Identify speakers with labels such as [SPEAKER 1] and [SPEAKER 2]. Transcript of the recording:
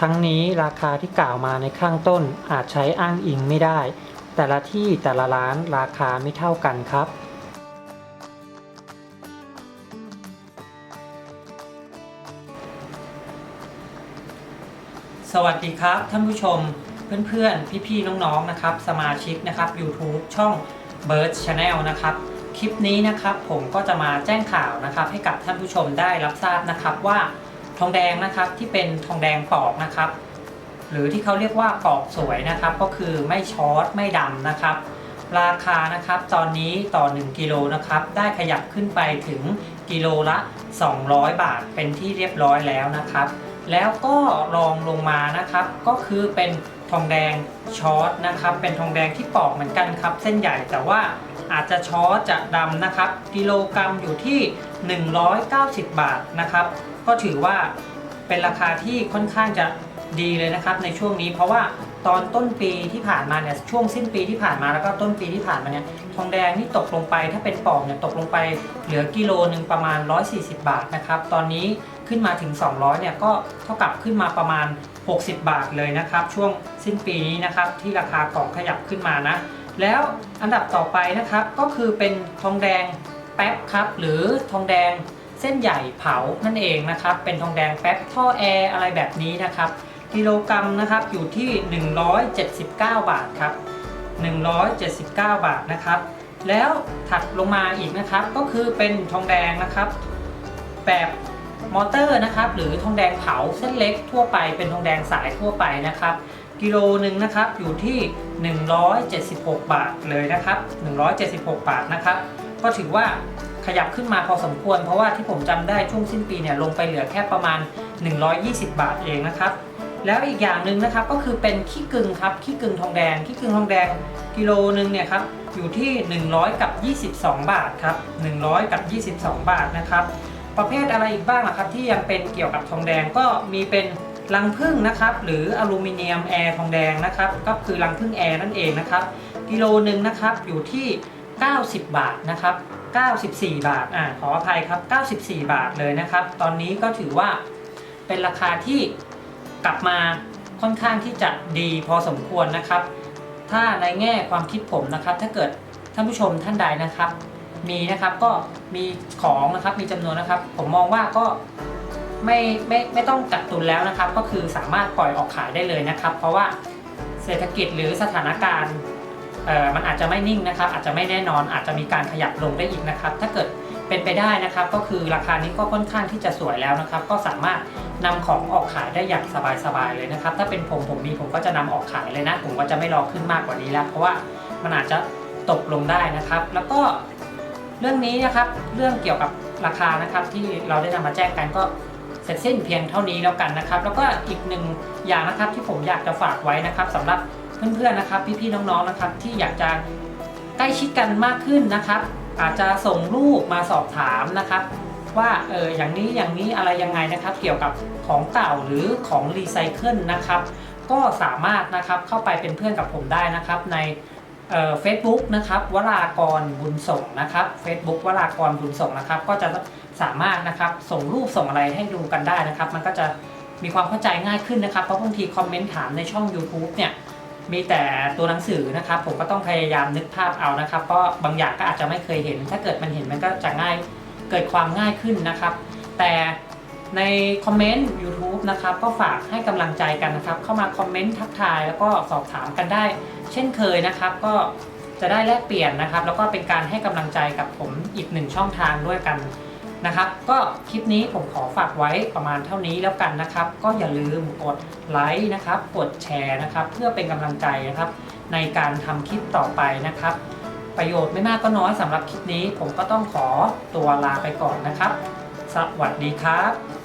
[SPEAKER 1] ทั้งนี้ราคาที่กล่าวมาในข้างต้นอาจใช้อ้างอิงไม่ได้ แต่ละที่แต่ละร้านราคาไม่เท่ากันครับ สวัสดีครับท่านผู้ชมเพื่อนๆ พี่ๆ น้องๆ นะครับ สมาชิกนะครับ YouTube ช่อง Bird Channel นะครับ คลิปนี้นะครับผมก็จะมาแจ้งข่าวนะครับ ให้กับท่านผู้ชมได้รับทราบนะครับว่า ทองแดงนะครับที่เป็นทองแดงปอกนะครับ หรือที่เขาเรียกว่าปอกสวยนะครับ ก็คือไม่ช็อตไม่ดำนะครับ ราคานะครับตอนนี้ต่อ 1กิโลนะครับได้ขยับขึ้นไปถึงกิโลละ 200 บาทเป็นที่เรียบร้อยแล้วนะครับ แล้วก็รองลงมานะครับ ก็คือเป็นทองแดงช็อตนะครับ เป็นทองแดงที่ปอกเหมือนกันครับ เส้นใหญ่แต่ว่าอาจจะช็อตจะดำนะครับ กิโลกรัมอยู่ที่ 190 บาทนะครับ ก็ถือว่าเป็นราคาที่ค่อนข้างจะดีเลยนะครับในช่วงนี้ เพราะว่าตอนต้นปีที่ผ่านมาเนี่ยช่วงสิ้นปีที่ผ่านมาแล้วก็ต้นปีที่ผ่านมาเนี่ยทองแดงนี่ตกลงไปถ้าเป็นปอกเนี่ยตกลงไปเหลือกิโลหนึ่งประมาณ 140 บาทนะครับตอนนี้ขึ้นมาถึง 200เนี่ยก็เท่ากับขึ้นมาประมาณ 60 บาทเลยนะครับ ช่วงสิ้นปีนี้นะครับที่ราคาของขยับขึ้นมานะแล้วอันดับต่อไปนะครับก็คือเป็นทองแดงแป๊บครับหรือทองแดง เส้นใหญ่เผานั่นเองนะครับ เป็นทองแดงแป๊บท่อแอร์อะไรแบบนี้นะครับ กิโลกรัมนะครับอยู่ที่ 179 บาทครับ 179 บาทนะครับ แล้วถัดลงมาอีกนะครับก็คือเป็นทองแดงนะครับ แบบมอเตอร์นะครับหรือทองแดงเผาเส้นเล็กทั่วไปเป็นทองแดงสายทั่วไปนะครับ กิโลหนึ่งนะครับอยู่ที่ 176 บาทเลยนะครับ 176 บาทนะครับ ก็ถือว่า ขยับขึ้นมาพอสมควร เพราะว่าที่ผมจำได้ช่วงสิ้นปีเนี่ยลงไปเหลือแค่ประมาณ 120 บาทเองนะครับ แล้วอีกอย่างหนึ่งนะครับก็คือเป็นขี้กึ่งครับขี้กึ่งทองแดงขี้กึ่งทองแดงกิโลนึงเนี่ยครับอยู่ที่ 100 กับ 22 บาทครับ100 กับ 22 บาทนะครับประเภทอะไรอีกบ้างล่ะครับที่ยังเป็นเกี่ยวกับทองแดงก็มีเป็นรังผึ้งนะครับหรืออลูมิเนียมแอร์ทองแดงนะครับก็คือรังผึ้งแอร์นั่นเองนะครับกิโลหนึ่งนะครับอยู่ที่ 90 บาทนะครับ 94 บาทอ่าขออภัยครับ 94 บาทเลยนะครับ ตอนนี้ก็ถือว่าเป็นราคาที่กลับมาค่อนข้างที่จะดีพอสมควรนะครับ ถ้าในแง่ความคิดผมนะครับ ถ้าเกิดท่านผู้ชมท่านใดนะครับ มีนะครับก็มีของนะครับมีจำนวนนะครับ ผมมองว่าก็ไม่ไม่ไม่ต้องกักตุนแล้วนะครับ ก็คือสามารถปล่อยออกขายได้เลยนะครับ เพราะว่าเศรษฐกิจหรือสถานการณ์ มันอาจจะไม่นิ่งนะครับ อาจจะไม่แน่นอนอาจจะมีการขยับลงได้อีกนะครับ ถ้าเกิดเป็นไปได้นะครับก็คือราคานี้ก็ค่อนข้างที่จะสวยแล้วนะครับ ก็สามารถนำของออกขายได้อย่างสบายๆเลยนะครับ ถ้าเป็นผมผมมีผมก็จะนำออกขายเลยนะ ผมก็จะไม่รอขึ้นมากกว่านี้แล้ว เพราะว่ามันอาจจะตกลงได้นะครับ แล้วก็เรื่องนี้นะครับเรื่องเกี่ยวกับราคานะครับที่เราได้นำมาแจ้งกันก็เสร็จสิ้นเพียงเท่านี้แล้วกันนะครับ แล้วก็อีกหนึ่งอย่างนะครับที่ผมอยากจะฝากไว้นะครับสำหรับ เพื่อนๆนะครับ พี่ๆน้องๆนะครับ ที่อยากจะใกล้ชิดกันมากขึ้นนะครับ อาจจะส่งรูปมาสอบถามนะครับ ว่าเอออย่างนี้อย่างนี้อะไรยังไงนะครับ เกี่ยวกับของเก่าหรือของรีไซเคิลนะครับ ก็สามารถนะครับเข้าไปเป็นเพื่อนกับผมได้นะครับ ในเฟซบุ๊กนะครับวรากรบุญส่งนะครับ Facebook วรากรบุญส่งนะครับ ก็จะสามารถนะครับส่งรูปส่งอะไรให้ดูกันได้นะครับ มันก็จะมีความเข้าใจง่ายขึ้นนะครับ เพราะบางทีคอมเมนต์ถามในช่อง YouTube เนี่ย มีแต่ตัวหนังสือนะครับ ผมก็ต้องพยายามนึกภาพเอานะครับ เพราะบางอย่างก็อาจจะไม่เคยเห็น ถ้าเกิดมันเห็นมันก็จะง่ายเกิดความง่ายขึ้นนะครับ แต่ในคอมเมนต์ YouTube นะครับ ก็ฝากให้กำลังใจกันนะครับ เข้ามาคอมเมนต์ทักทายแล้วก็สอบถามกันได้ เช่นเคยนะครับ ก็จะได้แลกเปลี่ยนนะครับ แล้วก็เป็นการให้กำลังใจกับผมอีกหนึ่งช่องทางด้วยกัน นะครับ ก็คลิปนี้ผมขอฝากไว้ประมาณเท่านี้แล้วกันนะครับ ก็อย่าลืมกดไลค์นะครับ กดแชร์นะครับ เพื่อเป็นกำลังใจนะครับ ในการทำคลิปต่อไปนะครับ ประโยชน์ไม่มากก็น้อยสำหรับคลิปนี้ ผมก็ต้องขอตัวลาไปก่อนนะครับ สวัสดีครับ